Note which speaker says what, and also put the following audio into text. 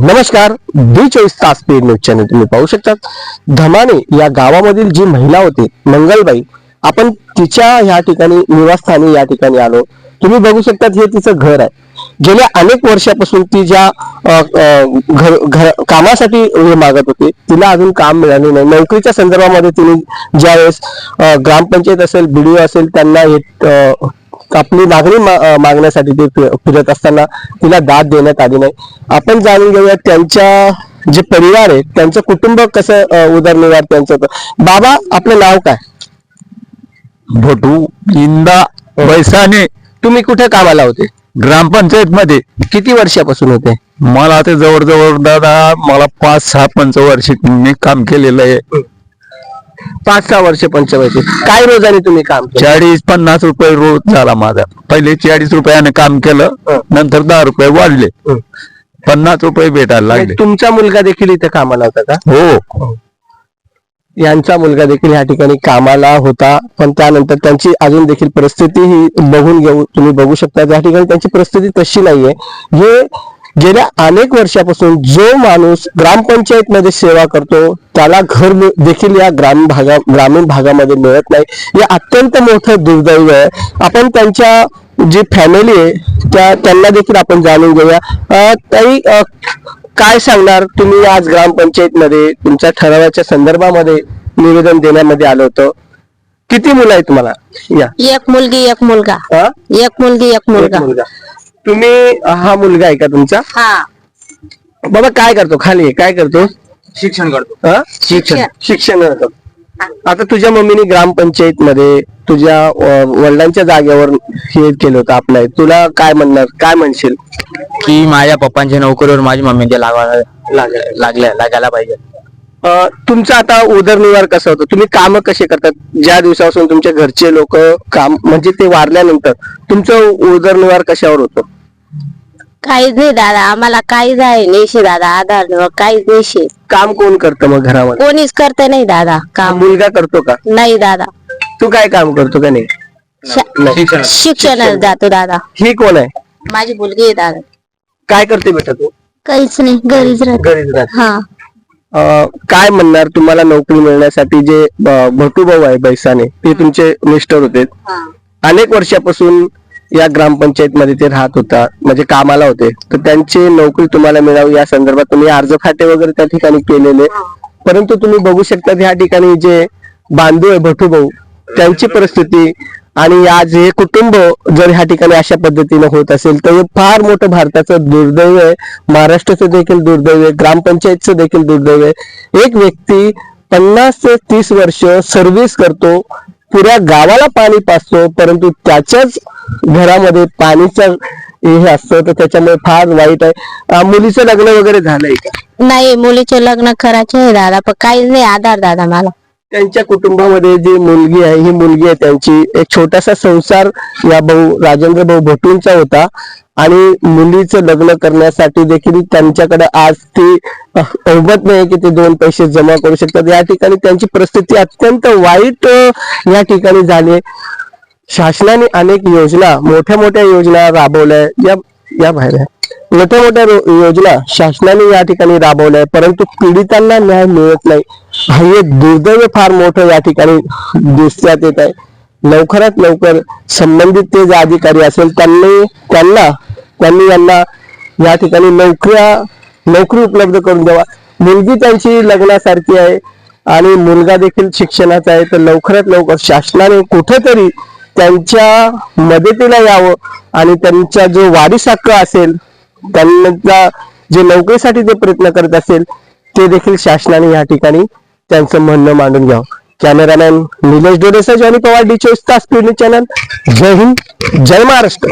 Speaker 1: नमस्कार बेचाळीस चोवीस तास पेड न्यूज चॅनल तुम्ही पाहू शकतात. धमाने या गावामधील जी महिला होती मंगलबाई आपण तिच्या ह्या ठिकाणी निवासस्थानी या ठिकाणी आलो. तुम्ही बघू शकतात हे तिचं घर आहे. गेल्या अनेक वर्षापासून ती ज्या घर घर- कामासाठी हे मागत होती तिला अजून काम मिळाले नाही. नोकरीच्या संदर्भामध्ये तिने ज्यावेळेस ग्रामपंचायत असेल बीडीओ असेल त्यांना हे आपली मागणी मागण्यासाठी ते फिरत असताना तिला दाद देण्यात आली नाही. आपण जाणून घेऊया त्यांच्या जे परिवार आहे त्यांचं कुटुंब कसं उदरनिर्वाह त्यांचं. बाबा आपलं नाव काय?
Speaker 2: भटू इंदा पैसाने
Speaker 1: तुम्ही कुठे कामाला होते?
Speaker 2: ग्रामपंचायत मध्ये
Speaker 1: किती वर्षापासून होते?
Speaker 2: मला ते जवळजवळ दादा मला पाच सहा पंचवर्षी मी काम केलेलं आहे.
Speaker 1: पाच सहा वर्ष पंचवर्षी काय रोजाने तुम्ही काम केलं?
Speaker 2: चाळीस पन्नास रुपये रोज झाला माझा. पहिले चाळीस रुपयाने काम केलं. नंतर दहा रुपये वाढले.
Speaker 1: हं.
Speaker 2: पन्नास रुपये भेटायला लागले.
Speaker 1: तुमचा मुलगा देखील इथे कामाला होता का?
Speaker 2: हो.
Speaker 1: यांचा मुलगा देखील या ठिकाणी कामाला होता पण त्यानंतर त्यांची अजून देखील परिस्थिती ही बघून घेऊ तुम्ही बघू शकता. या ठिकाणी त्यांची परिस्थिती तशी नाहीये. हे गेल्या अनेक वर्षापासून जो माणूस ग्रामपंचायत मध्ये सेवा करतो त्याला घर देखील या ग्रामीण भागा ग्रामीण भागामध्ये मिळत नाही. हे अत्यंत मोठं दुर्दैव आहे. आपण त्यांच्या जी फॅमिली आहे त्या त्यांना देखील आपण जाणून घेऊया. ताई काय सांगणार? तुम्ही आज ग्रामपंचायत मध्ये तुमच्या ठरावाच्या संदर्भामध्ये निवेदन देण्यामध्ये आलं होतं. किती मुलं आहेत तुम्हाला? या.
Speaker 3: एक मुलगी एक मुलगा? एक मुलगी. एक मुलगा.
Speaker 1: तुम्ही हा मुलगा आहे का तुमचा?
Speaker 3: हा.
Speaker 1: बाबा काय करतो? खाली आहे, काय करतो?
Speaker 4: शिक्षण करतो.
Speaker 1: हा?
Speaker 3: शिक्षण.
Speaker 1: शिक्षण करतो. आता तुझ्या मम्मीने ग्रामपंचायत मध्ये तुझ्या अं, वडिलांच्या जागेवर हे केलं होतं आपलं. तुला काय म्हणणार? काय म्हणशील?
Speaker 4: की माझ्या पप्पांच्या नोकरीवर माझी मम्मी ते लागायला लागल्या लागायला पाहिजे.
Speaker 1: अं, तुमचा आता उदरनिर्वाह कसा होतो? तुम्ही काम कसे करतात? ज्या दिवसापासून तुमच्या घरचे लोक काम म्हणजे ते वारल्यानंतर तुमचं उदरनिर्वाह कशावर होतो?
Speaker 3: काहीच नाही दादा. आम्हाला काहीच आहे नेशे दादा. आधार नाही, काहीच नेशे
Speaker 1: काम कोण करतं मग घरामध्ये?
Speaker 3: कोणीच करते नाही दादा काम.
Speaker 1: मुलगा करतो का?
Speaker 3: नाही दादा.
Speaker 1: तू काय काम करतो का नाही?
Speaker 3: श-
Speaker 1: नाही.
Speaker 3: शिक्षणाला जातो दादा.
Speaker 1: ही कोण आहे?
Speaker 3: माझी मुलगी आहे दादा.
Speaker 1: काय करते बेटा तू?
Speaker 3: काहीच नाही. घरीच राहत.
Speaker 1: घरीच राहते.
Speaker 3: हा.
Speaker 1: अं, काय म्हणणार तुम्हाला नोकरी मिळण्यासाठी जे भटू भाऊ आहे बैसाने ते तुमचे मिस्टर होते. अनेक वर्षापासून या ग्रामपंचायत मध्ये ते राहत होता म्हणजे कामाला होते. तर त्यांची नोकरी तुम्हाला मिळावी या संदर्भात तुम्ही अर्ज खाते वगैरे त्या ठिकाणी केलेले. परंतु तुम्ही बघू शकता ह्या ठिकाणी जे बांधू आहे भटू भाऊ त्यांची परिस्थिती आणि आज हे कुटुंब जर ह्या ठिकाणी अशा पद्धतीने होत असेल तर हे फार मोठं भारताचं दुर्दैव आहे. महाराष्ट्राचं देखील दुर्दैव आहे. ग्रामपंचायतचं देखील दुर्दैव आहे. एक व्यक्ती पन्नास ते तीस वर्ष सर्व्हिस करतो पुऱ्या गावाला पाणी पाचतो परंतु त्याच्याच घरामध्ये पाणीचं हे असतं तर त्याच्यामुळे फार वाईट आहे. मुलीचं लग्न वगैरे झालंय का?
Speaker 3: नाही मुलीचे लग्न करायचे आहे दादा पण काहीच नाही आधार दादा मला.
Speaker 1: त्यांच्या कुटुंबामध्ये जी मुलगी आहे ही मुलगी आहे त्यांची. एक छोटासा संसार या भाऊ राजेंद्र भाऊ भटूंचा होता. आणि मुलीचं लग्न करण्यासाठी देखील त्यांच्याकडे आज ती अह, अवगत नाही की ते दोन पैसे जमा करू शकतात. या ठिकाणी त्यांची परिस्थिती अत्यंत वाईट या ठिकाणी झाली. शासनाने अनेक योजना मोठ्या मोठ्या योजना राबवल्या. या या बाहेर आहे. मोठ्या मोठ्या योजना शासनाने या ठिकाणी राबवल्या परंतु पीडितांना न्याय मिळत नाही. हे एक दुर्दैव फार मोठं या ठिकाणी दिसण्यात येत आहे. लवकरात लवकर संबंधित ते जे अधिकारी असेल त्यांनी त्यांना त्यांनी यांना या ठिकाणी नोकऱ्या नोकरी उपलब्ध करून द्यावा. मुलगी त्यांची लग्नासारखी आहे आणि मुलगा देखील शिक्षणाचा आहे तर लवकरात लवकर शासनाने कुठेतरी त्यांच्या मदतीला यावं आणि त्यांचा जो वारीस हक्क असेल त्यांना जे नोकरीसाठी ते प्रयत्न करत असेल ते देखील शासनाने या ठिकाणी त्यांचं म्हणणं मांडून घ्यावं. Cameraman Nilesh Doresa Johnny Pawar D चोवीस तास चॅनल जय हिंद जय महाराष्ट्र.